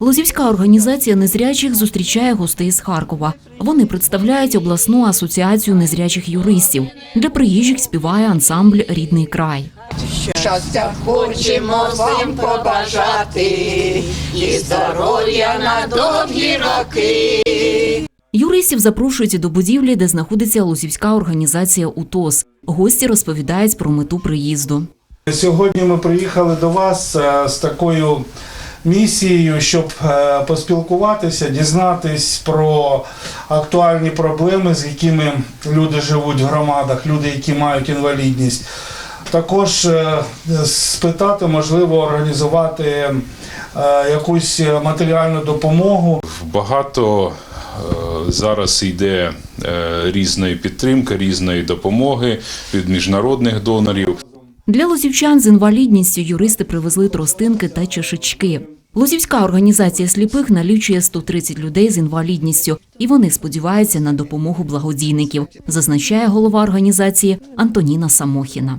Лозівська організація незрячих зустрічає гостей з Харкова. Вони представляють обласну асоціацію незрячих юристів. Для приїжджих співає ансамбль Рідний край. Щастя хочемо всім побажати і здоров'я на довгі роки. Юристів запрошують до будівлі, де знаходиться Лозівська організація УТОС. Гості розповідають про мету приїзду. Сьогодні ми приїхали до вас е, з такою місією, щоб е, поспілкуватися, дізнатись про актуальні проблеми, з якими люди живуть в громадах, люди, які мають інвалідність. Також е, спитати, можливо, організувати е, якусь матеріальну допомогу. Багато зараз йде різної підтримки, різної допомоги від міжнародних донорів. Для лозівчан з інвалідністю юристи привезли тростинки та чашечки. Лозівська організація сліпих налічує 130 людей з інвалідністю, і вони сподіваються на допомогу благодійників, зазначає голова організації Антоніна Самохіна.